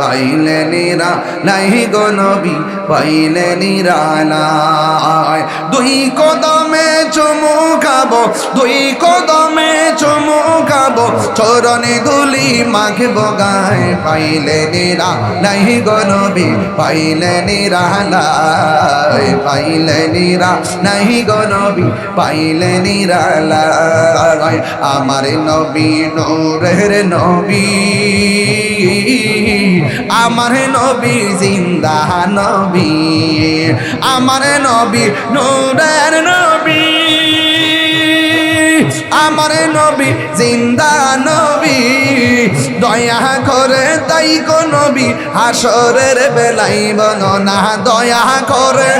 পাইলে নিরা নাই গো নবী, পাইলে নিরালায় দুই কদমে চুমু খাব, দুই কদমে চুমু খাব, চরণে দুলি মাখব গায়। পাইলে নিরা নাই গো নবী, পাইলে নিরালায় পাইলে নিরা নাই গো নবী, পাইলে নিরালায় আমার নবী, নূরের নবী। আমার নবী জিন্দা নবী, আমার নবী নূরের নবী, আমার নবী জিন্দা নবী, দয়া করে তাই কো নবী, হাসরের বেলাই বননা দয়া করে।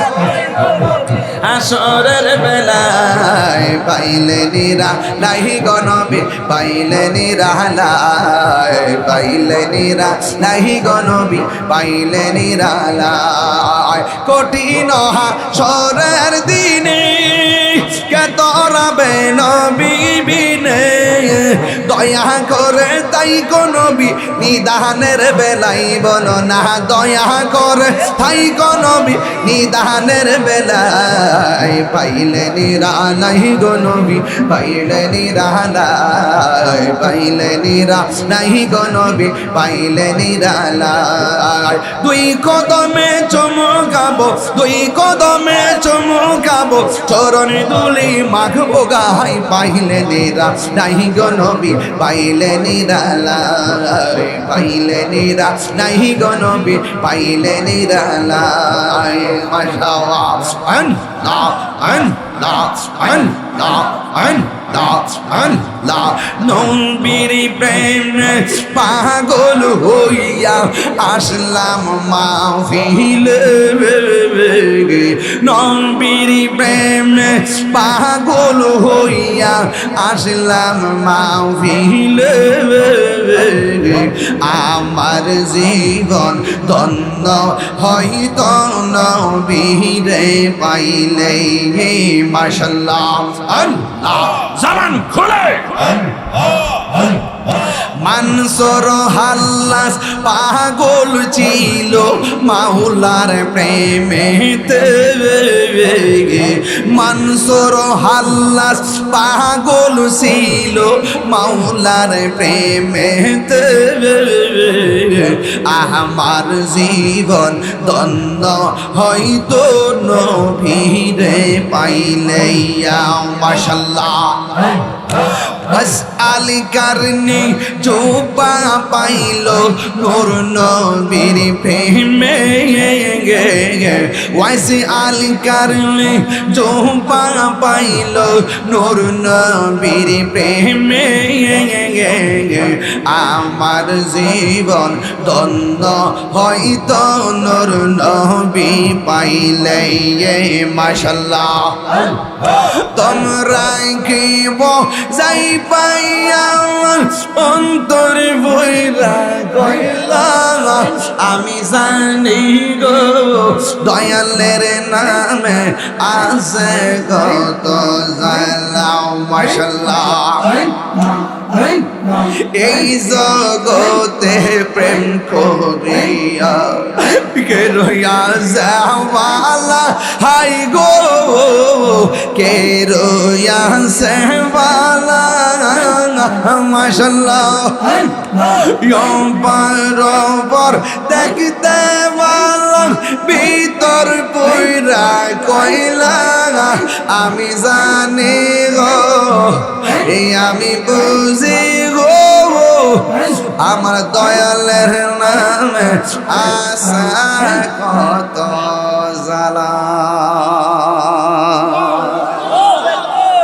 আসরের বেলায় পাইলে নিরা নাহি গনবে পাইলে নিরালায় পাইলে নিরা নাহি গণবি পাইলে নিরালায় কঠিন সরের দিনে কে তরাবে নবী? দয়া করে তাই নবী, নিদানের বেলাই বলো না, দয়া করে তাই নবী, নিদানের বেলাই। পাইলে নিরা নাই গো নবী, পাইলে নিরালায় পাইলে নিরা নাই গো নবী, পাইলে নিরালায় দুই কদমে চমকাবো দুই কদমে চমকাবো চরণে দুলি মাখবো গাই পাইলে নিরা। নাই গো নবী, পাইলে নিরালায় পাইলে নিরা। নাই গো নবী, পাইলে নিরালায় মাশাআল্লাহ। আন, না আন না আন না, আন। নবীর প্রেম পাগল হইয়া আসলাম মাহিল নবীর প্রেম পাগল হইয়া আসলাম মাহফিল আমার জীবন ধন্য হইত নবীরে পাইলে হে মাশাল্লাহ। আল্লাহ। জামান খুলে। মানসর হাল্লাস পাগল ছিল মাহুলার প্রেমেতে মানসর হাল্লাস পাগল ছিল মাহুলার প্রেমেতে আমার জীবন দ্বন্দ্ব হয়তো নভীরে পাইলে মাসাল্লাহ বস আলী কারণে চোপা পাইল নোর নবীর প্রেমে ওয়াইসি আলী কারণে চোপা পাইল নোর নবীর প্রেমে আমার জীবন দ্বন্দ্ব হয়তো নোর নবী পাইলে মাসাল্লাহ তোমরা কি যাই পাইয়া অন্তর বইরা কইলা আমি জানি গো, দয়ালের নামে আছে কত জালাও মাশাল্লাহ এই জগতে প্রেম কে রইয়া যাওয়ালা হাই গো, কে রইয়া সেবালা বরাবর দেখতে পারলাম ভিতর পইরা কইলা আমি জানি গো এই আমি বুঝি গো আমার দয়ালের নামে আশা